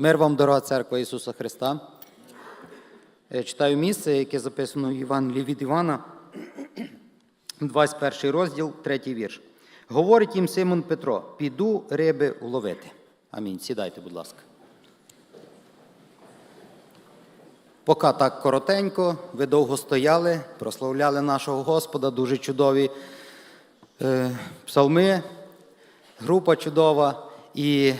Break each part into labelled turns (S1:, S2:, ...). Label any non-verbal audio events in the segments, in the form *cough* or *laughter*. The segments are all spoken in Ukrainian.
S1: Мир вам, дорога церква Ісуса Христа. Е, Читаю місце, яке записано в Євангелії від Івана, 21 розділ, 3 вірш. Говорить їм Симон Петро: піду риби вловити. Амінь. Сідайте, будь ласка. Поки так коротенько, ви довго стояли, прославляли нашого Господа, дуже чудові е, псалми, група чудова. І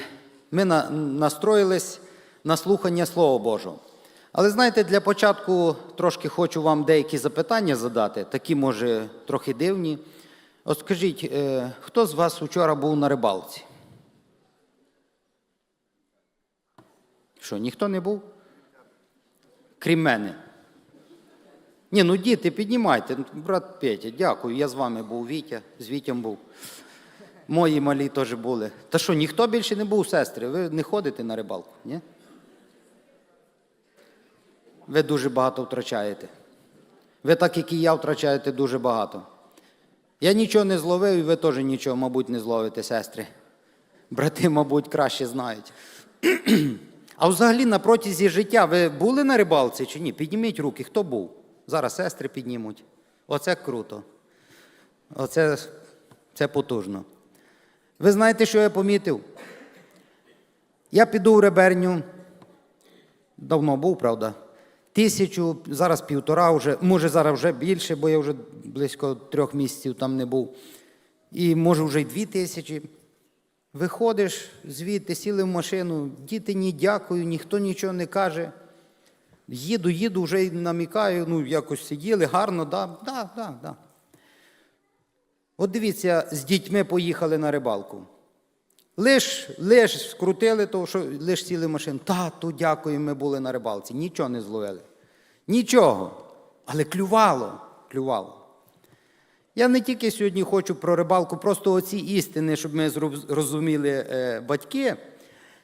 S1: ми настроїлись на слухання Слова Божого. Але знаєте, для початку трошки хочу вам деякі запитання задати, такі, може, трохи дивні. От скажіть, е, хто з вас вчора був на рибалці? Що, ніхто не був? Крім мене. Ні, ну діти, піднімайте. Брат Петя, дякую. Я з вами був Вітя, з Вітям був. Мої малі теж були. Та що, ніхто більше не був, сестри? Ви не ходите на рибалку, ні? Ви дуже багато втрачаєте. Ви, так як і я, втрачаєте дуже багато. Я нічого не зловив, і ви теж нічого, мабуть, не зловите, сестри. Брати, мабуть, краще знають. А взагалі на протязі життя ви були на рибалці чи ні? Підніміть руки, хто був? Зараз сестри піднімуть. Оце круто. Оце це потужно. Ви знаєте, що я помітив? Я піду в реберню. Давно був, правда? Тисячу, зараз півтора вже, може зараз вже більше, бо я вже близько трьох місяців там не був. І може вже й дві тисячі. Виходиш звідти, сіли в машину, діти ні дякую, ніхто нічого не каже. Їду, їду, вже намікаю, ну якось сиділи, гарно, да, да, да, да. От дивіться, з дітьми поїхали на рибалку. Лиш, лиш скрутили то, що лиш сіли в машину. Тату, дякую, ми були на рибалці. Нічого не зловили. Нічого. Але клювало, клювало. Я не тільки сьогодні хочу про рибалку, просто оці істини, щоб ми зроб- розуміли е, батьки,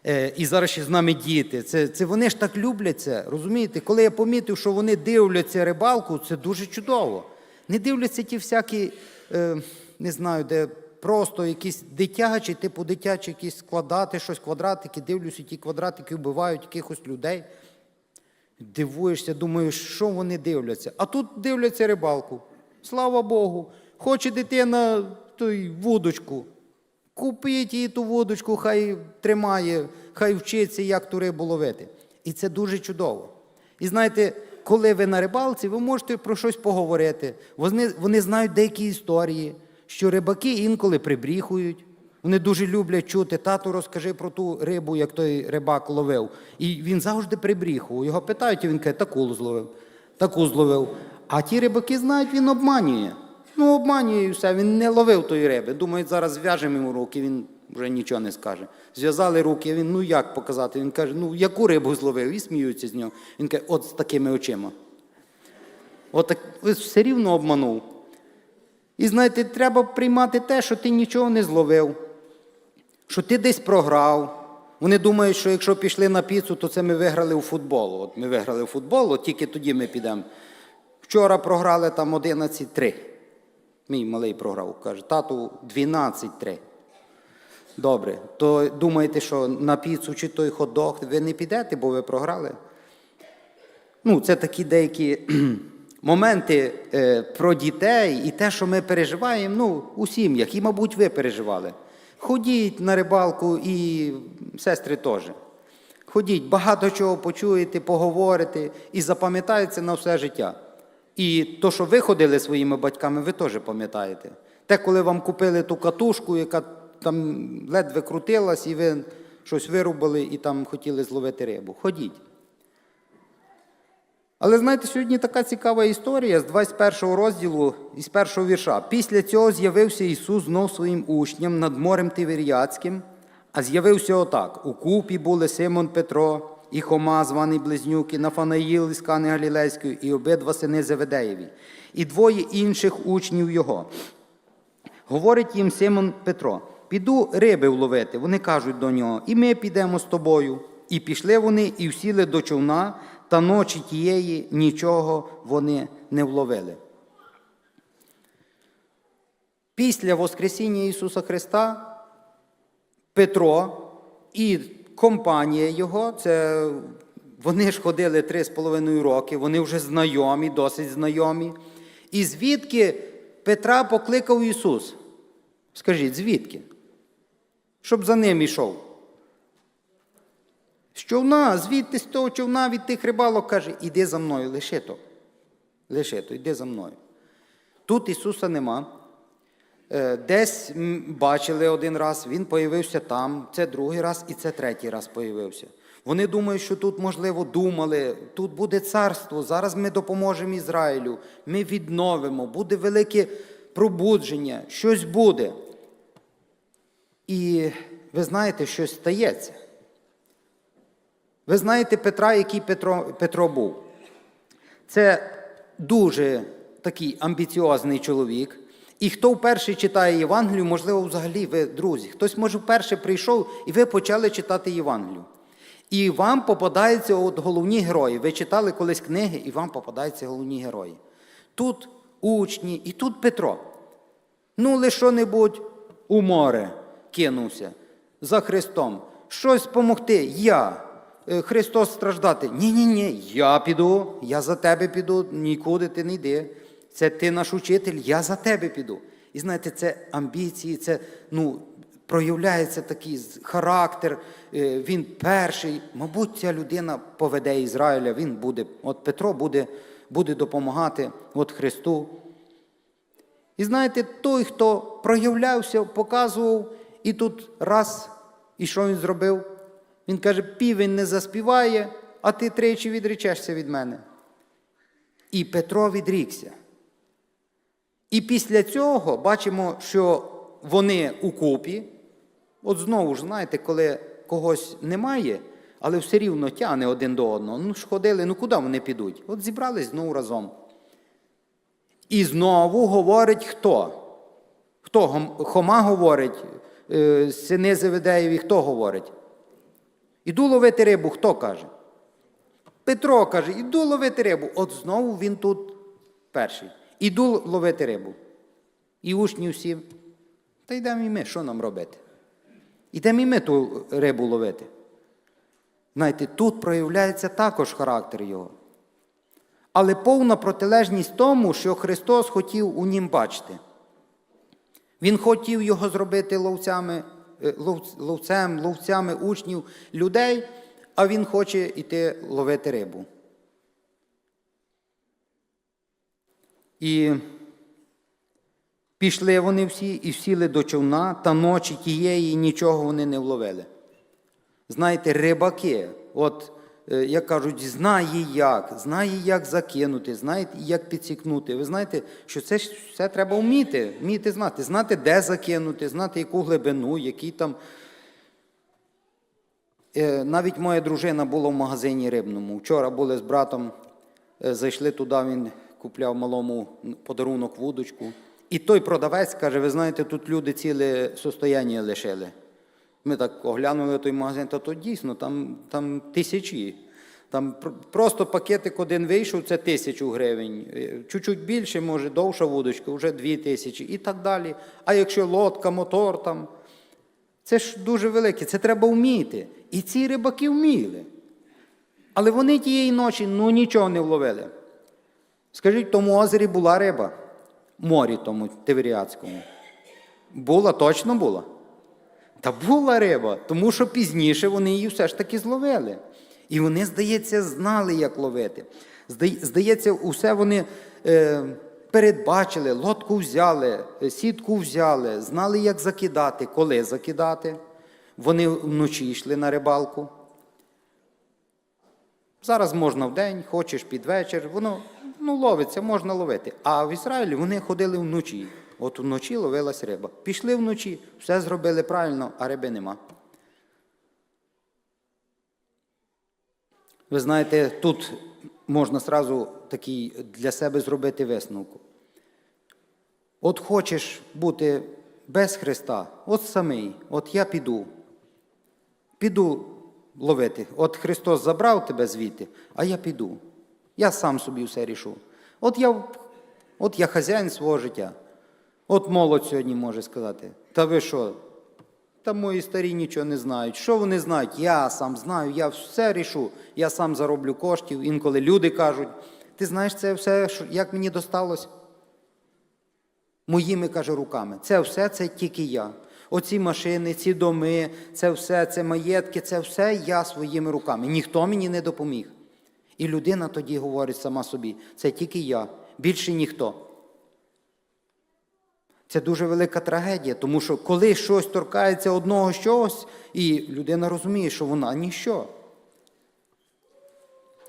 S1: е, і зараз ще з нами діти. Це, це вони ж так люблять це. Розумієте? Коли я помітив, що вони дивляться рибалку, це дуже чудово. Не дивляться ті всякі, е, не знаю, де просто якісь дитячі, типу дитячі, якісь складати щось, квадратики, дивлюся, ті квадратики вбивають якихось людей. Дивуєшся, думаєш, що вони дивляться. А тут дивляться рибалку. Слава Богу. Хоче дитина той вудочку. Купіть їй ту вудочку, хай тримає, хай вчиться, як ту рибу ловити. І це дуже чудово. І знаєте, коли ви на рибалці, ви можете про щось поговорити. Вони, вони знають деякі історії, що рибаки інколи прибріхують. Вони дуже люблять чути, тату, розкажи про ту рибу, як той рибак ловив. І він завжди прибріхував. Його питають, і він каже, таку зловив, таку зловив. А ті рибаки знають, він обманює. Ну, обманює і все, він не ловив тої риби. Думають, зараз зв'яжемо йому руки, він вже нічого не скаже. Зв'язали руки, він ну як показати? Він каже, ну яку рибу зловив? І сміються з нього. Він каже, от з такими очима. От так, все рівно обманув. І знаєте, треба приймати те, що ти нічого не зловив, що ти десь програв. Вони думають, що якщо пішли на піцу, то це ми виграли у футбол. От ми виграли у футбол, от тільки тоді ми підемо. Вчора програли там 11-3. Мій малий програв. Каже, тату 12-3. Добре. То думаєте, що на піцу чи той хот-дог ви не підете, бо ви програли? Ну, це такі деякі моменти е, про дітей і те, що ми переживаємо, ну, у сім'ях, і, мабуть, ви переживали. Ходіть на рибалку і сестри теж. Ходіть, багато чого почуєте, поговорите і запам'ятається на все життя. І то, що ви ходили своїми батьками, ви теж пам'ятаєте. Те, коли вам купили ту катушку, яка там ледве крутилась, і ви щось вирубали і там хотіли зловити рибу. Ходіть. Але знаєте, сьогодні така цікава історія з 21 розділу із першого вірша. Після цього з'явився Ісус знов своїм учням над морем Тиверіацьким, а з'явився отак: у купі були Симон Петро і Хома, званий Близнюки, Нафанаїл із Кани Галілейської, і обидва сини Зеведеєві, і двоє інших учнів його. Говорить їм Симон Петро: піду риби вловити. Вони кажуть до нього, і ми підемо з тобою. І пішли вони і всіли до човна, та ночі тієї нічого вони не вловили. Після Воскресіння Ісуса Христа Петро і компанія його, це вони ж ходили три з половиною роки, вони вже знайомі, досить знайомі. І звідки Петра покликав Ісус? Скажіть, звідки? Щоб за ним ішов. З човна, звідти з того човна від тих рибалок каже, іди за мною, лиши то. Лиши то, йди за мною. Тут Ісуса нема. Е, Десь бачили один раз, він появився там, це другий раз і це третій раз появився. Вони думають, що тут, можливо, думали, тут буде царство, зараз ми допоможемо Ізраїлю, ми відновимо, буде велике пробудження, щось буде. І ви знаєте, щось стається. Ви знаєте Петра, який Петро, Петро був. Це дуже такий амбіціозний чоловік. І хто вперше читає Євангелію, можливо, взагалі ви, друзі, хтось, може, вперше прийшов і ви почали читати Євангелію. І вам попадаються от головні герої. Ви читали колись книги, і вам попадаються головні герої. Тут учні, і тут Петро. Ну, лише що-небудь у море кинувся за Христом. Щось помогти. Я. Е, Христос страждати. Ні, ні, ні, я піду, я за тебе піду, нікуди ти не йди. Це ти наш учитель, я за тебе піду. І знаєте, це амбіції, це ну, проявляється такий характер. е, Він перший. Мабуть, ця людина поведе Ізраїля, він буде, от Петро буде, буде допомагати от Христу. І знаєте, той, хто проявлявся, показував, і тут раз, і що він зробив? Він каже: півень не заспіває, а ти тричі відречешся від мене. І Петро відрікся. І після цього бачимо, що вони у купі. От знову ж, знаєте, коли когось немає, але все рівно тягне один до одного. Ну ж ходили, ну куди вони підуть? От зібрались знову разом. І знову говорить хто? Хто? Хома говорить, е, сини Зеведеєві, хто говорить? Іду ловити рибу, хто каже? Петро каже, іду ловити рибу. От знову він тут перший. Іду ловити рибу. І учні всі. Та йдемо і ми, що нам робити? Ідемо і ми ту рибу ловити. Знаєте, тут проявляється також характер його. Але повна протилежність тому, що Христос хотів у нім бачити. Він хотів його зробити ловцями, лов- ловцем, ловцями учнів людей, а він хоче йти ловити рибу. І пішли вони всі і сіли до човна, та ночі тієї нічого вони не вловили. Знаєте, рибаки, от, е, як кажуть, знає як, знає, як закинути, знає, як підсікнути. Ви знаєте, що це все треба вміти, вміти знати, знати, де закинути, знати, яку глибину, який там. Е, Навіть моя дружина була в магазині рибному. Вчора були з братом, е, зайшли туди, він купляв малому подарунок вудочку. І той продавець каже: ви знаєте, тут люди ціле состояння лишили. Ми так оглянули той магазин, та то дійсно там, там тисячі. Там просто пакетик один вийшов, це тисячу гривень. Е, Чуть-чуть більше, може, довша вудочка, вже дві тисячі і так далі. А якщо лодка, мотор там, це ж дуже велике, це треба вміти. І ці рибаки вміли. Але вони тієї ночі ну, нічого не вловили. Скажіть, в тому озері була риба, морі тому Тиверіадському. Була, точно була. Та була риба, тому що пізніше вони її все ж таки зловили. І вони, здається, знали, як ловити. Здається, усе вони е, передбачили, лодку взяли, сітку взяли, знали, як закидати, коли закидати. Вони вночі йшли на рибалку. Зараз можна вдень, хочеш під вечір, воно ну, ловиться, можна ловити. А в Ізраїлі вони ходили вночі. От вночі ловилась риба. Пішли вночі, все зробили правильно, а риби нема. Ви знаєте, тут можна сразу такий для себе зробити висновку. От хочеш бути без Христа, от самий, от я піду, піду ловити. От Христос забрав тебе звідти, а я піду. Я сам собі все рішу. От я, от я хазяїн свого життя. От молодь сьогодні може сказати. Та ви що? Та мої старі нічого не знають. Що вони знають? Я сам знаю, я все рішу. Я сам зароблю коштів. Інколи люди кажуть, ти знаєш це все, як мені досталось? Моїми, каже, руками. Це все, це тільки я. Оці машини, ці доми, це все, це маєтки, це все я своїми руками. Ніхто мені не допоміг. І людина тоді говорить сама собі: це тільки я, більше ніхто. Це дуже велика трагедія, тому що коли щось торкається одного чогось, і людина розуміє, що вона ніщо.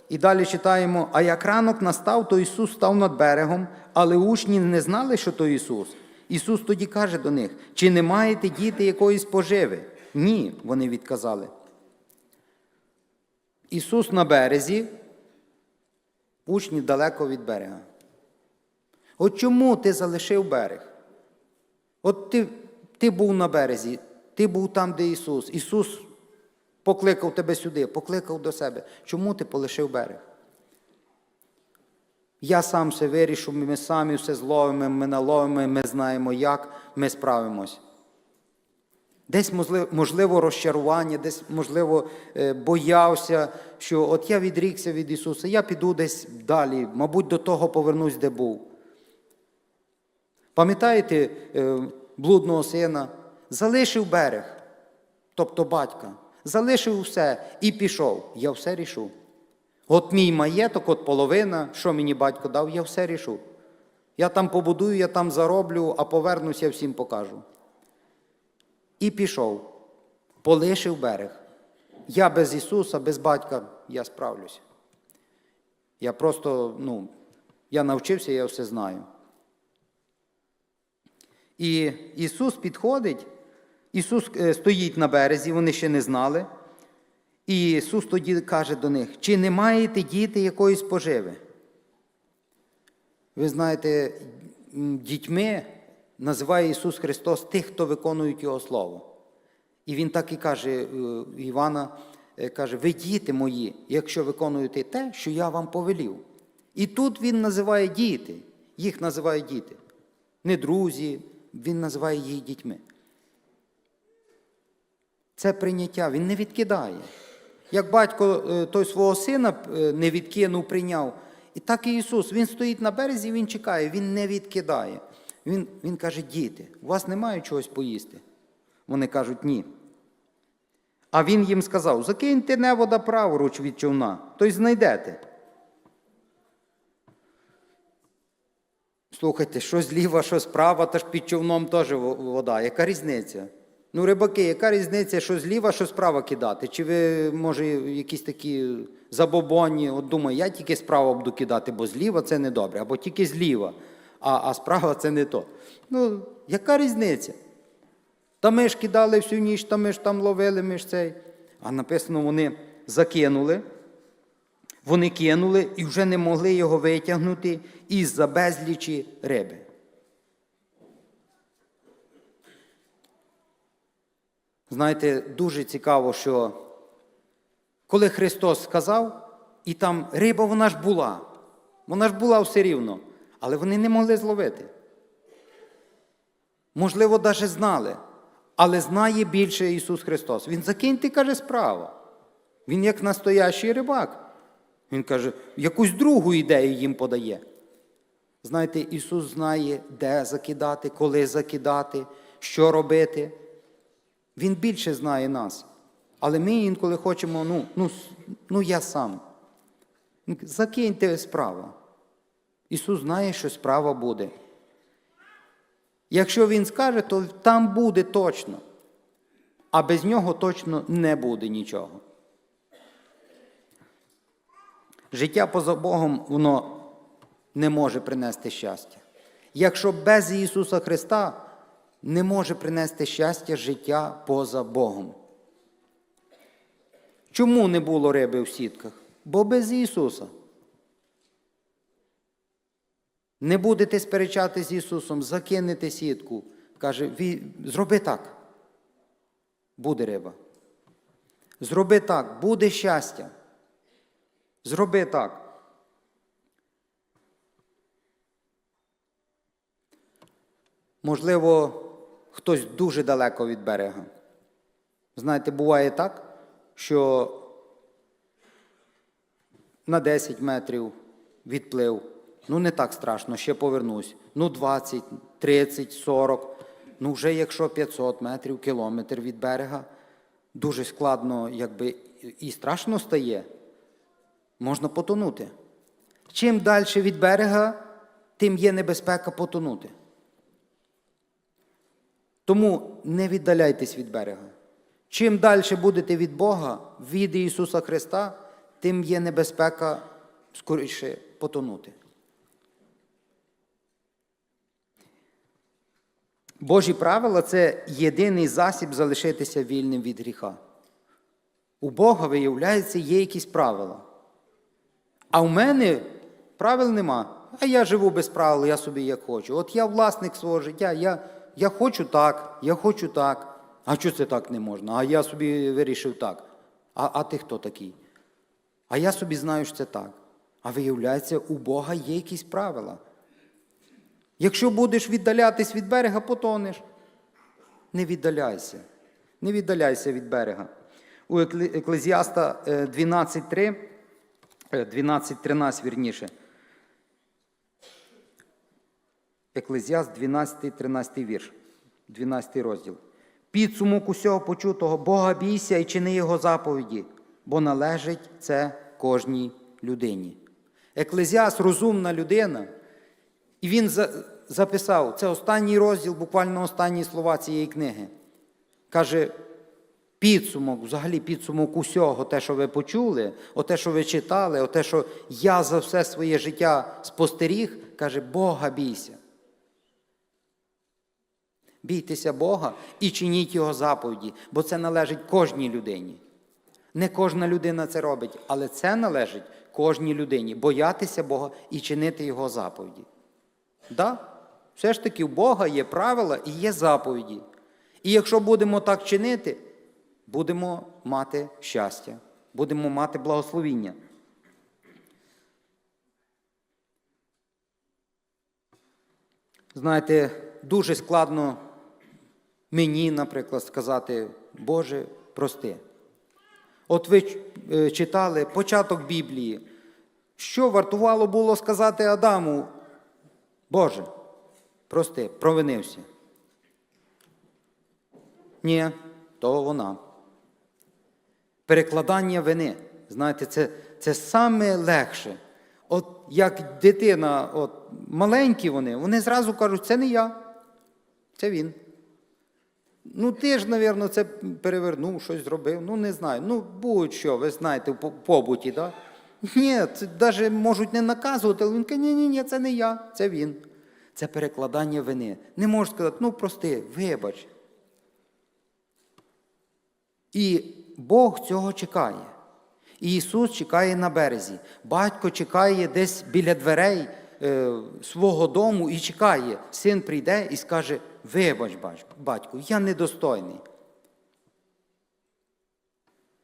S1: І далі читаємо: а як ранок настав, то Ісус став над берегом, але учні не знали, що то Ісус. Ісус тоді каже до них: чи не маєте діти якоїсь поживи? Ні, вони відказали. Ісус на березі, учні далеко від берега. От чому ти залишив берег? От ти, ти був на березі, ти був там, де Ісус. Ісус покликав тебе сюди, покликав до себе. Чому ти полишив берег? Я сам все вирішу, ми самі все зловимо, ми наловимо, ми знаємо як, ми справимось. Десь, можливо, розчарування, десь, можливо, е, боявся, що от я відрікся від Ісуса, я піду десь далі, мабуть, до того повернусь, де був. Пам'ятаєте е, блудного сина? Залишив берег, тобто батька, залишив все і пішов. Я все рішу. От мій маєток, от половина, що мені батько дав, я все рішу. Я там побудую, я там зароблю, а повернусь, я всім покажу. І пішов, полишив берег. Я без Ісуса, без батька, я справлюся. Я просто, ну, я навчився, я все знаю. І Ісус підходить, Ісус е, стоїть на березі, вони ще не знали. І Ісус тоді каже до них: чи не маєте діти якоїсь поживи? Ви знаєте, дітьми називає Ісус Христос тих, хто виконують Його Слово. І Він так і каже е, Івана, е, каже, ви діти мої, якщо виконуєте те, що я вам повелів. І тут Він називає діти, їх називає діти. Не друзі, Він називає їх дітьми. Це прийняття, він не відкидає. Як батько е, той свого сина е, не відкинув, прийняв, і так і Ісус. Він стоїть на березі, Він чекає, Він не відкидає. Він, він каже, діти, у вас немає чогось поїсти. Вони кажуть, ні. А він їм сказав: закиньте невода праворуч від човна, то й знайдете. Слухайте, що зліва, що справа, та ж під човном теж вода. Яка різниця? Ну, рибаки, яка різниця, що зліва, що справа кидати? Чи ви, може, якісь такі забобонні, от думаю, я тільки справа буду кидати, бо зліва це не добре, або тільки зліва, а, а справа це не то. Ну, яка різниця? Та ми ж кидали всю ніч, та ми ж там ловили, ми ж цей. А написано, вони закинули, вони кинули і вже не могли його витягнути із-за безлічі риби. Знаєте, дуже цікаво, що коли Христос сказав, і там риба вона ж була, вона ж була все рівно, але вони не могли зловити. Можливо, навіть знали, але знає більше Ісус Христос. Він закиньте, каже, справа. Він як настоящий рибак. Він каже, якусь другу ідею їм подає. Знаєте, Ісус знає, де закидати, коли закидати, що робити. Він більше знає нас. Але ми інколи хочемо, ну, ну, ну я сам. Закиньте справа. Ісус знає, що справа буде. Якщо Він скаже, то там буде точно. А без нього точно не буде нічого. Життя поза Богом, воно не може принести щастя. Якщо без Ісуса Христа не може принести щастя життя поза Богом. Чому не було риби в сітках? Бо без Ісуса. Не будете сперечати з Ісусом, закинете сітку. Каже, зроби так. Буде риба. Зроби так, буде щастя. Зроби так. Можливо, хтось дуже далеко від берега. Знаєте, буває так, що на 10 метрів відплив. Ну, не так страшно, ще повернусь. Ну, 20, 30, 40. Ну, вже якщо 500 метрів, кілометр від берега, дуже складно, якби і страшно стає, можна потонути. Чим далі від берега, тим є небезпека потонути. Тому не віддаляйтесь від берега. Чим далі будете від Бога, від Ісуса Христа, тим є небезпека скоріше потонути. Божі правила це єдиний засіб залишитися вільним від гріха. У Бога, виявляється, є якісь правила. А в мене правил нема. А я живу без правил, я собі як хочу. От я власник свого життя, я, я хочу так, я хочу так. А що це так не можна? А я собі вирішив так. А, а ти хто такий? А я собі знаю, що це так. А виявляється, у Бога є якісь правила. Якщо будеш віддалятись від берега, потонеш. Не віддаляйся. Не віддаляйся від берега. У Еклезіаста е, 12.3, е, 12.13 вірніше. Еклезіаст 12, 13 вірш, 12 розділ. Підсумок усього почутого Бога бійся і чини Його заповіді, бо належить це кожній людині. Еклезіаст розумна людина, і він записав, це останній розділ, буквально останні слова цієї книги. Каже, підсумок, взагалі підсумок усього, те, що ви почули, оте, що ви читали, оте, що я за все своє життя спостеріг, каже, Бога бійся. Бійтеся Бога і чиніть Його заповіді, бо це належить кожній людині. Не кожна людина це робить, але це належить кожній людині боятися Бога і чинити Його заповіді. Да, все ж таки у Бога є правила і є заповіді. І якщо будемо так чинити, будемо мати щастя, будемо мати благословіння. Знаєте, дуже складно мені, наприклад, сказати, Боже, прости. От ви е, читали початок Біблії. Що вартувало було сказати Адаму? Боже, прости, провинився. Ні, то вона. Перекладання вини. Знаєте, це, це саме легше. От як дитина, от маленькі вони, вони зразу кажуть, це не я, це він. Ну, ти ж, мабуть, це перевернув, щось зробив. Ну, не знаю. Ну, будь-що, ви знаєте, в по- побуті, так? Ні, це навіть можуть не наказувати, але він каже, ні, ні, ні, це не я, це він. Це перекладання вини. Не можеш сказати, ну прости, вибач. І Бог цього чекає. І Ісус чекає на березі. Батько чекає десь біля дверей е, свого дому і чекає. Син прийде і скаже: Вибач, бач- батьку, я недостойний.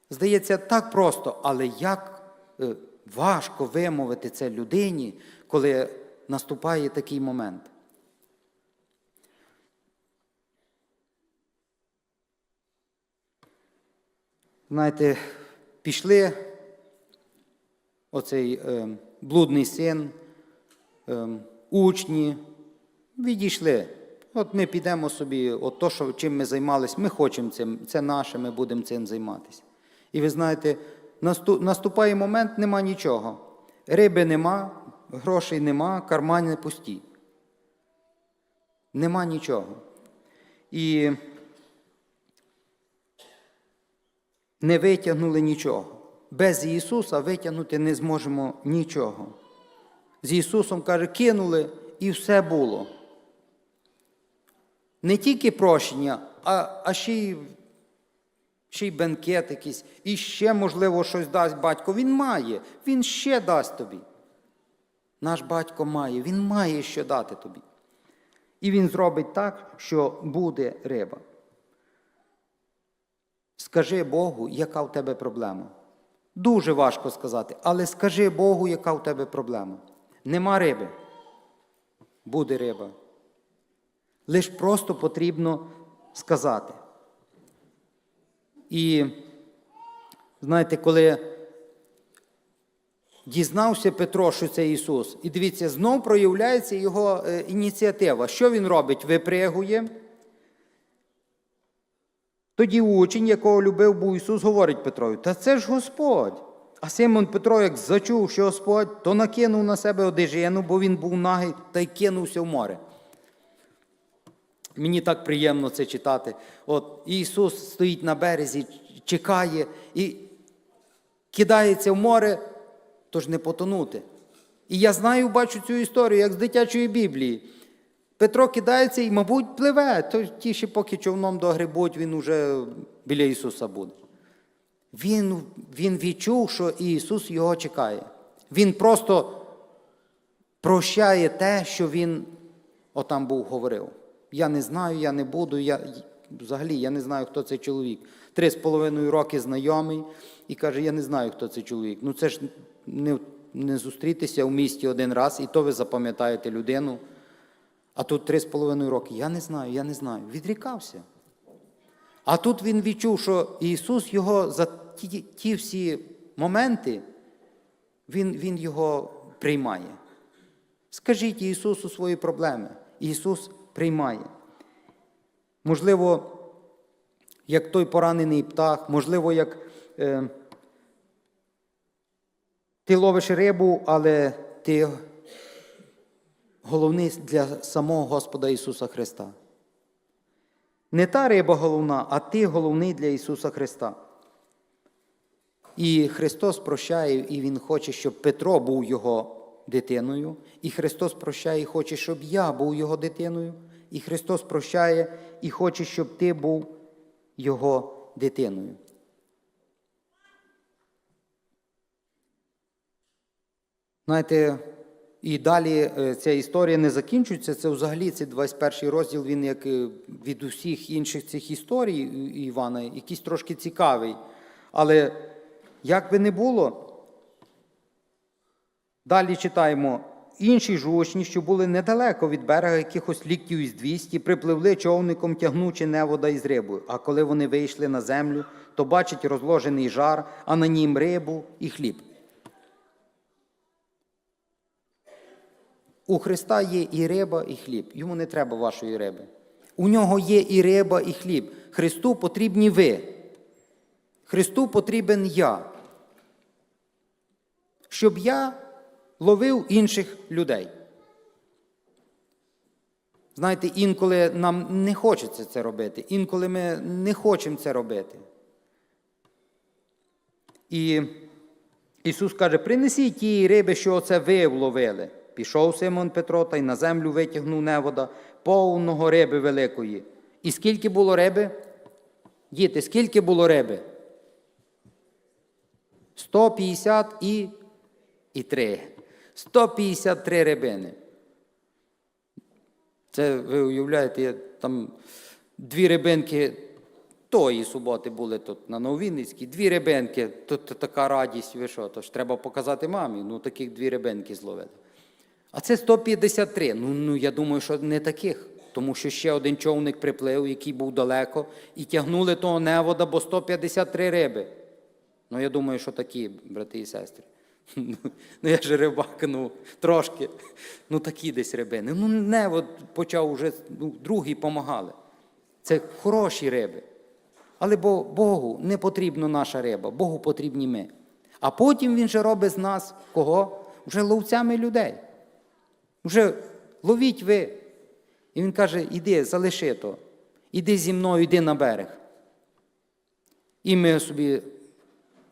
S1: Здається, так просто, але як е, важко вимовити це людині, коли наступає такий момент. Знаєте, пішли оцей е, блудний син, е, учні, відійшли. От ми підемо собі, от то, що, чим ми займалися, ми хочемо цим, це наше, ми будемо цим займатися. І ви знаєте, наступає момент, нема нічого. Риби нема, грошей нема, кармани пусті. Нема нічого. І не витягнули нічого. Без Ісуса витягнути не зможемо нічого. З Ісусом, каже, кинули і все було. Не тільки прощення, а, а ще й, ще й бенкет якийсь, і ще, можливо, щось дасть батько. Він має, він ще дасть тобі. Наш батько має, він має що дати тобі. І він зробить так, що буде риба. Скажи Богу, яка в тебе проблема. Дуже важко сказати, але скажи Богу, яка в тебе проблема. Нема риби. Буде риба. Лиш просто потрібно сказати. І знаєте, коли дізнався Петро, що це Ісус, і дивіться, знов проявляється його е, ініціатива. Що він робить? Випригує. Тоді учень, якого любив був Ісус, говорить Петрові, та це ж Господь. А Симон Петро, як зачув, що Господь, то накинув на себе одежину, бо він був нагий, та й кинувся в море. Мені так приємно це читати. От Ісус стоїть на березі, чекає і кидається в море, тож не потонути. І я знаю, бачу цю історію, як з дитячої Біблії. Петро кидається і, мабуть, пливе. То ті ще поки човном догребуть, він уже біля Ісуса буде. Він, він відчув, що Ісус його чекає. Він просто прощає те, що він отам був говорив. Я не знаю, я не буду. Я, взагалі я не знаю, хто цей чоловік. Три з половиною роки знайомий і каже, я не знаю, хто цей чоловік. Ну це ж не, не зустрітися в місті один раз, і то ви запам'ятаєте людину. А тут три з половиною роки. Я не знаю, я не знаю. Відрікався. А тут він відчув, що Ісус його за ті, ті всі моменти, він, він його приймає. Скажіть Ісусу свої проблеми. Ісус приймає. Можливо, як той поранений птах, можливо, як е, ти ловиш рибу, але ти головний для самого Господа Ісуса Христа. Не та риба головна, а ти головний для Ісуса Христа. І Христос прощає, і Він хоче, щоб Петро був його дитиною. І Христос прощає і хоче, щоб я був його дитиною. І Христос прощає і хоче, щоб ти був його дитиною. Знаєте, і далі е, ця історія не закінчується. Це взагалі цей 21 розділ, він як е, від усіх інших цих історій Івана, якийсь трошки цікавий. Але як би не було, далі читаємо. Інші ж що були недалеко від берега якихось ліктів із 200, припливли човником, тягнучи невода із рибою. А коли вони вийшли на землю, то бачать розложений жар, а на нім рибу і хліб. У Христа є і риба, і хліб. Йому не треба вашої риби. У нього є і риба, і хліб. Христу потрібні ви. Христу потрібен я. Щоб я ловив інших людей. Знаєте, інколи нам не хочеться це робити, інколи ми не хочемо це робити. І Ісус каже: принесіть тієї риби, що оце ви вловили. Пішов Симон Петро та й на землю витягнув невода повного риби великої. І скільки було риби? Діти, скільки було риби? 150 і, і 3. 153 рибини. Це ви уявляєте, там дві рибинки тої суботи були тут на Нововінницькій, дві рибинки, тут така радість, ви що, ж треба показати мамі, ну таких дві рибинки зловили. А це 153. Ну, ну я думаю, що не таких. Тому що ще один човник приплив, який був далеко, і тягнули того невода, бо 153 риби. Ну, я думаю, що такі, брати і сестри. *laughs* Ну, я ж рибак, ну, трошки. Ну, такі десь рибини. Ну, невод почав уже, ну, другі помагали. Це хороші риби. Але бо Богу не потрібна наша риба, Богу потрібні ми. А потім Він же робить з нас кого? Вже ловцями людей. Вже ловіть ви. І він каже: іди, залиши то. Іди зі мною, йди на берег. І ми собі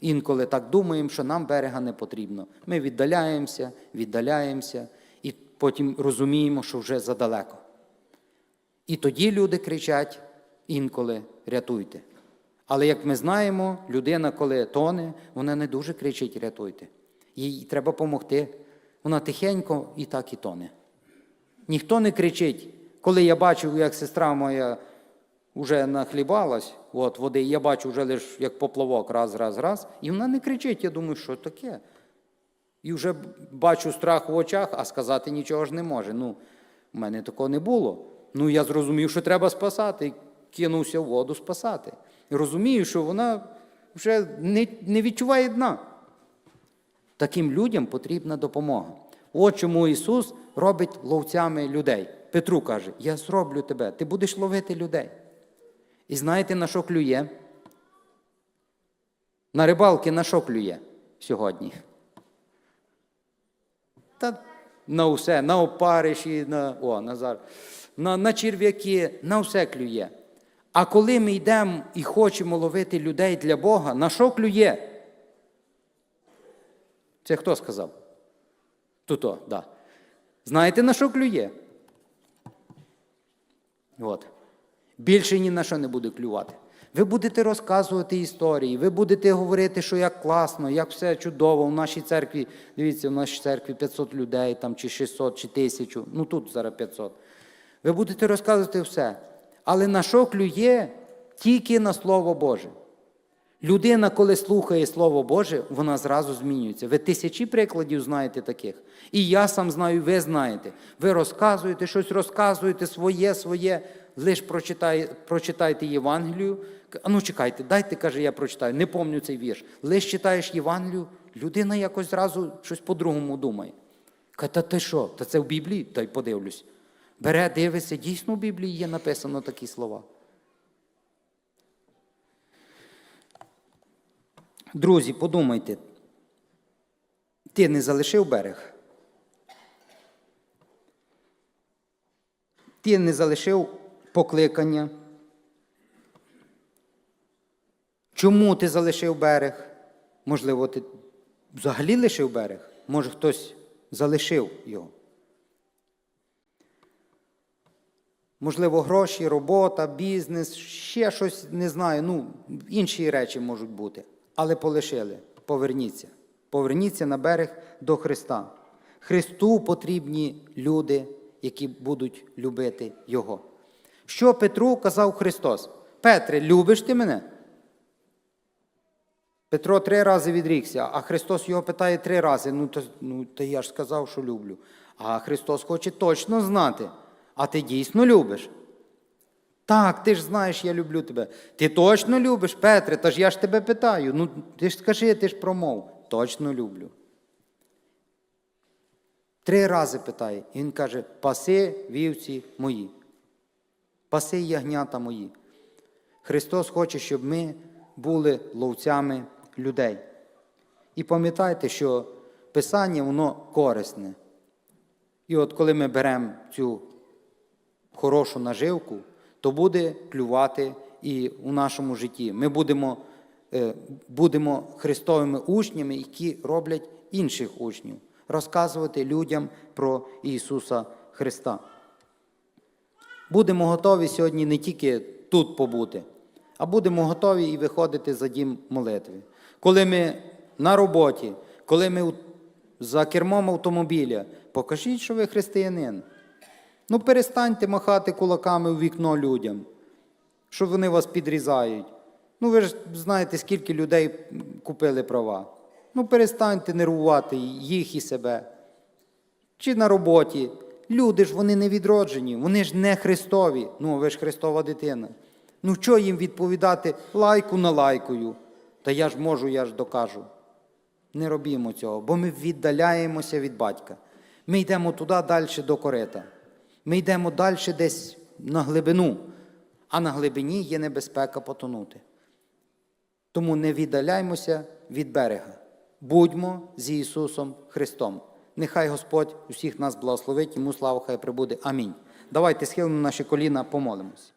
S1: інколи так думаємо, що нам берега не потрібно. Ми віддаляємося, віддаляємося, і потім розуміємо, що вже задалеко. І тоді люди кричать інколи рятуйте. Але як ми знаємо, людина, коли тоне, вона не дуже кричить рятуйте. Їй треба допомогти. Вона тихенько і так і тоне. Ніхто не кричить. Коли я бачив, як сестра моя вже нахлібалась, от води, я бачу вже лише як поплавок, раз, раз, раз, і вона не кричить. Я думаю, що таке? І вже бачу страх в очах, а сказати нічого ж не може. Ну, в мене такого не було. Ну, я зрозумів, що треба спасати. кинувся в воду спасати. І розумію, що вона вже не, не відчуває дна. Таким людям потрібна допомога. От чому Ісус робить ловцями людей. Петру каже: Я зроблю тебе, ти будеш ловити людей. І знаєте, на що клює? На рибалки на що клює сьогодні? Та на усе, на опариші, на, о, Назар, на, на черв'яки, на все клює. А коли ми йдемо і хочемо ловити людей для Бога, на що клює? Це хто сказав? Туто, да. Знаєте, на що клює? От. Більше ні на що не буде клювати. Ви будете розказувати історії, ви будете говорити, що як класно, як все чудово. В нашій церкві, дивіться, в нашій церкві 500 людей, там, чи 600, чи 1000, ну тут зараз 500. Ви будете розказувати все. Але на що клює? Тільки на Слово Боже. Людина, коли слухає Слово Боже, вона зразу змінюється. Ви тисячі прикладів знаєте таких. І я сам знаю, ви знаєте. Ви розказуєте, щось розказуєте своє, своє. Лиш прочитай, прочитайте Євангелію. Ну чекайте, дайте, каже, я прочитаю. Не пам'ятаю цей вірш. Лиш читаєш Євангелію, людина якось зразу щось по-другому думає. Каже, та ти що? Та це в Біблії? Та й подивлюсь. Бере, дивиться, дійсно в Біблії є написано такі слова. Друзі, подумайте, ти не залишив берег? Ти не залишив покликання? Чому ти залишив берег? Можливо, ти взагалі лишив берег? Може, хтось залишив його? Можливо, гроші, робота, бізнес, ще щось не знаю. Ну, інші речі можуть бути. Але полишили. Поверніться. Поверніться на берег до Христа. Христу потрібні люди, які будуть любити Його. Що Петру казав Христос? Петре, любиш ти мене? Петро три рази відрікся, а Христос його питає три рази. Ну, то, ну, то я ж сказав, що люблю. А Христос хоче точно знати. А ти дійсно любиш? Так, ти ж знаєш, я люблю тебе. Ти точно любиш, Петре, та ж я ж тебе питаю. Ну, ти ж скажи, ти ж промов. Точно люблю. Три рази питає. І він каже: паси вівці мої. Паси ягнята мої. Христос хоче, щоб ми були ловцями людей. І пам'ятайте, що Писання, воно корисне. І от коли ми беремо цю хорошу наживку, то буде клювати і у нашому житті. Ми будемо, е, будемо Христовими учнями, які роблять інших учнів, розказувати людям про Ісуса Христа. Будемо готові сьогодні не тільки тут побути, а будемо готові і виходити за дім молитви. Коли ми на роботі, коли ми за кермом автомобіля, покажіть, що ви християнин. Ну, перестаньте махати кулаками у вікно людям, що вони вас підрізають. Ну, ви ж знаєте, скільки людей купили права. Ну, перестаньте нервувати їх і себе. Чи на роботі. Люди ж вони не відроджені, вони ж не Христові. Ну, ви ж Христова дитина. Ну, що їм відповідати лайку на лайкою? Та я ж можу, я ж докажу. Не робімо цього, бо ми віддаляємося від батька. Ми йдемо туди далі до корита. Ми йдемо далі десь на глибину, а на глибині є небезпека потонути. Тому не віддаляймося від берега. Будьмо з Ісусом Христом. Нехай Господь усіх нас благословить, йому слава хай прибуде. Амінь. Давайте схилимо наші коліна, помолимось.